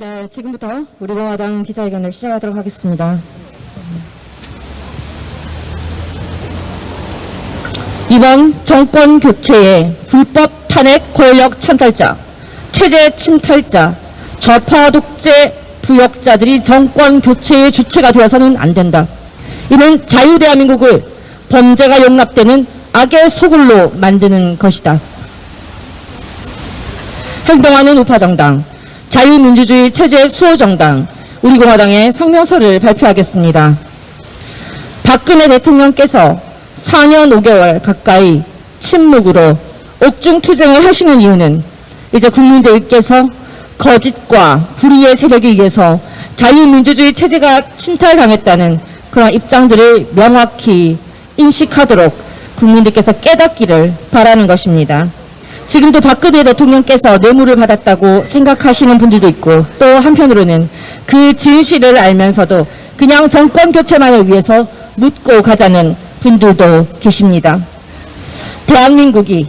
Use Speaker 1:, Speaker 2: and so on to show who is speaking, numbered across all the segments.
Speaker 1: 네, 지금부터 우리 공화당 기자회견을 시작하도록 하겠습니다. 이번 정권 교체의 불법 탄핵 권력 찬탈자, 체제 침탈자, 좌파 독재 부역자들이 정권 교체의 주체가 되어서는 안 된다. 이는 자유대한민국을 범죄가 용납되는 악의 소굴로 만드는 것이다. 행동하는 우파정당, 자유민주주의 체제 수호정당, 우리공화당의 성명서를 발표하겠습니다. 박근혜 대통령께서 4년 5개월 가까이 침묵으로 옥중투쟁을 하시는 이유는 이제 국민들께서 거짓과 불의의 세력에 의해서 자유민주주의 체제가 침탈당했다는 그런 입장들을 명확히 인식하도록 국민들께서 깨닫기를 바라는 것입니다. 지금도 박근혜 대통령께서 뇌물을 받았다고 생각하시는 분들도 있고 또 한편으로는 그 진실을 알면서도 그냥 정권 교체만을 위해서 묻고 가자는 분들도 계십니다. 대한민국이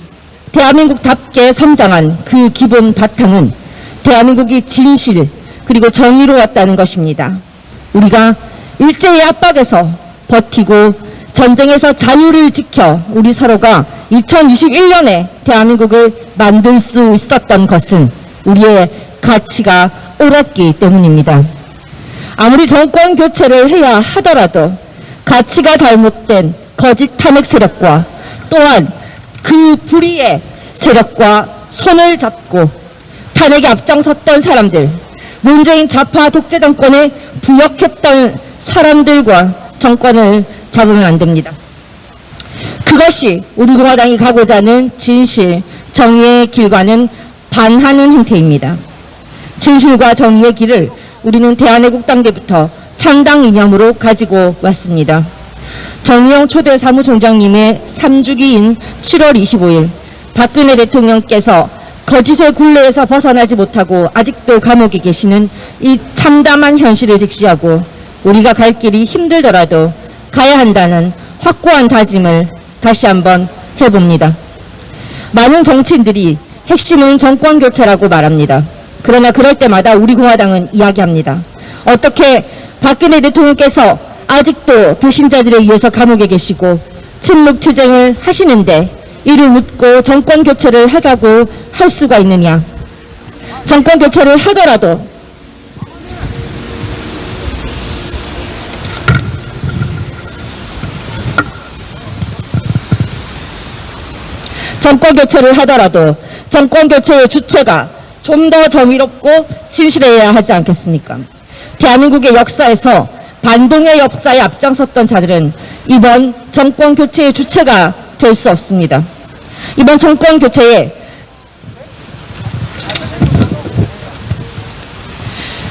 Speaker 1: 대한민국답게 성장한 그 기본 바탕은 대한민국이 진실 그리고 정의로 왔다는 것입니다. 우리가 일제의 압박에서 버티고 전쟁에서 자유를 지켜 우리 서로가 2021년에 대한민국을 만들 수 있었던 것은 우리의 가치가 옳았기 때문입니다. 아무리 정권 교체를 해야 하더라도 가치가 잘못된 거짓 탄핵 세력과 또한 그 불의의 세력과 손을 잡고 탄핵에 앞장섰던 사람들, 문재인 좌파 독재 정권에 부역했던 사람들과 정권을 잡으면 안 됩니다. 그것이 우리 공화당이 가고자 하는 진실, 정의의 길과는 반하는 행태입니다. 진실과 정의의 길을 우리는 대한애국당 때부터 창당 이념으로 가지고 왔습니다. 정의용 초대 사무총장님의 3주기인 7월 25일 박근혜 대통령께서 거짓의 굴레에서 벗어나지 못하고 아직도 감옥에 계시는 이 참담한 현실을 직시하고 우리가 갈 길이 힘들더라도 가야 한다는 확고한 다짐을 다시 한번 해봅니다. 많은 정치인들이 핵심은 정권 교체라고 말합니다. 그러나 그럴 때마다 우리 공화당은 이야기합니다. 어떻게 박근혜 대통령께서 아직도 배신자들에 의해서 감옥에 계시고 침묵 투쟁을 하시는데 이를 묻고 정권 교체를 하자고 할 수가 있느냐. 정권 교체를 하더라도 정권 교체를 하더라도 정권 교체의 주체가 좀 더 정의롭고 진실해야 하지 않겠습니까? 대한민국의 역사에서 반동의 역사에 앞장섰던 자들은 이번 정권 교체의 주체가 될 수 없습니다. 이번 정권 교체에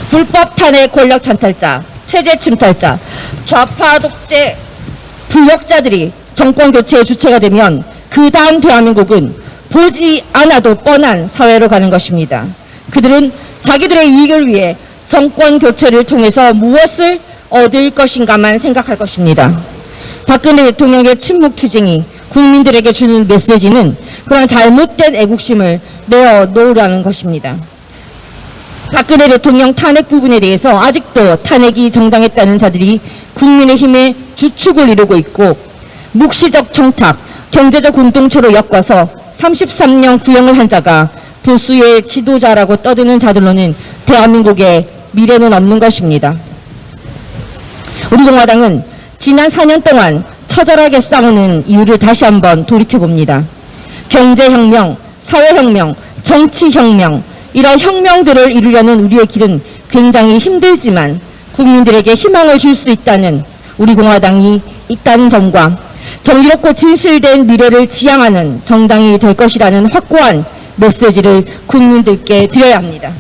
Speaker 1: 불법 탄핵 권력 찬탈자, 체제 침탈자, 좌파 독재 부역자들이 정권 교체의 주체가 되면 그 다음 대한민국은 보지 않아도 뻔한 사회로 가는 것입니다. 그들은 자기들의 이익을 위해 정권 교체를 통해서 무엇을 얻을 것인가만 생각할 것입니다. 박근혜 대통령의 침묵 투쟁이 국민들에게 주는 메시지는 그런 잘못된 애국심을 내어 놓으라는 것입니다. 박근혜 대통령 탄핵 부분에 대해서 아직도 탄핵이 정당했다는 자들이 국민의힘의 주축을 이루고 있고 묵시적 청탁, 경제적 공동체로 엮어서 33년 구형을 한 자가 보수의 지도자라고 떠드는 자들로는 대한민국의 미래는 없는 것입니다. 우리 공화당은 지난 4년 동안 처절하게 싸우는 이유를 다시 한번 돌이켜봅니다. 경제혁명, 사회혁명, 정치혁명, 이런 혁명들을 이루려는 우리의 길은 굉장히 힘들지만 국민들에게 희망을 줄 수 있다는 우리 공화당이 있다는 점과 정의롭고 진실된 미래를 지향하는 정당이 될 것이라는 확고한 메시지를 국민들께 드려야 합니다.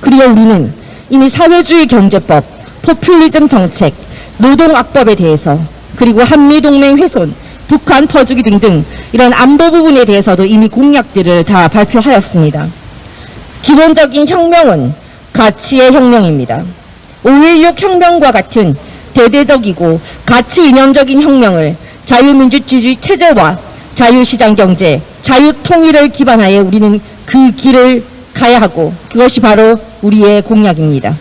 Speaker 1: 그리고 우리는 이미 사회주의 경제법, 포퓰리즘 정책, 노동악법에 대해서 그리고 한미동맹 훼손, 북한 퍼주기 등등 이런 안보 부분에 대해서도 이미 공약들을 다 발표하였습니다. 기본적인 혁명은 가치의 혁명입니다. 5.16 혁명과 같은 대대적이고 가치 이념적인 혁명을 자유민주주의 체제와 자유시장 경제, 자유통일을 기반하에 우리는 그 길을 가야 하고 그것이 바로 우리의 공약입니다.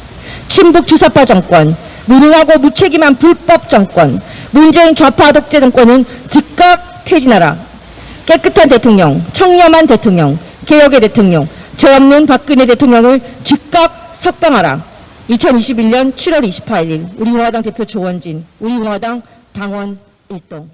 Speaker 1: 친북 주사파 정권, 무능하고 무책임한 불법 정권, 문재인 좌파 독재 정권은 즉각 퇴진하라. 깨끗한 대통령, 청렴한 대통령, 개혁의 대통령, 죄 없는 박근혜 대통령을 즉각 석방하라. 2021년 7월 28일 우리 공화당 대표 조원진, 우리 공화당 당원 일동.